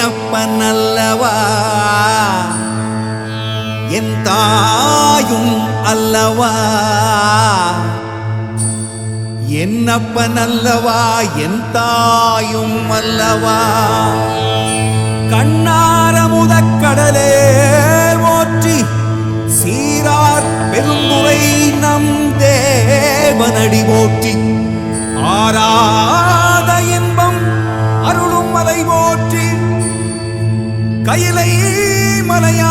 என்னப்பனல்லவா என் தாயும் அல்லவா என்னப்பனல்லவா என் தாயும் அல்லவா கண்ணார முதக்கடலே ஓற்றி சீரார் பெருந்துரை நம் தேவனடி ஓற்றி கையிலை மலையா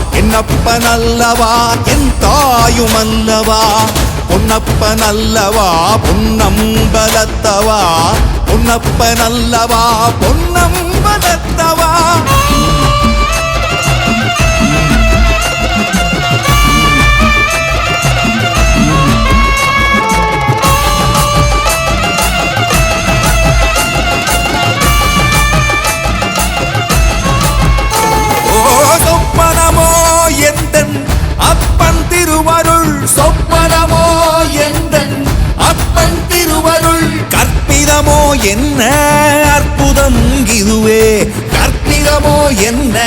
என்னப்பனல்லவா என் தாயுமல்லவா பொன்னப்பனல்லவா பொன்னம்பலத்தவா? பொன்னப்பனல்லவா பொன்னம்பலத்தவா? என்ன அற்புதம் இதுவே? கற்பிதமோ என்ன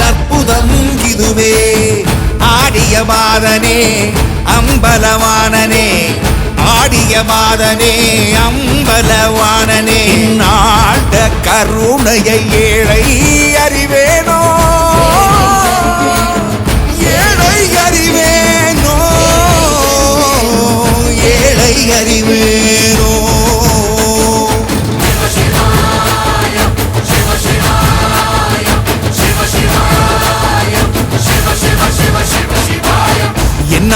அற்புதம் இதுவே? ஆடிய மாதனே அம்பலவானனே ஆடிய மாதனே அம்பலவானனே நாட கருணையை ஏழை அறிவேனோ? ஏழை அறிவேனோ? ஏழை அறிவேனோ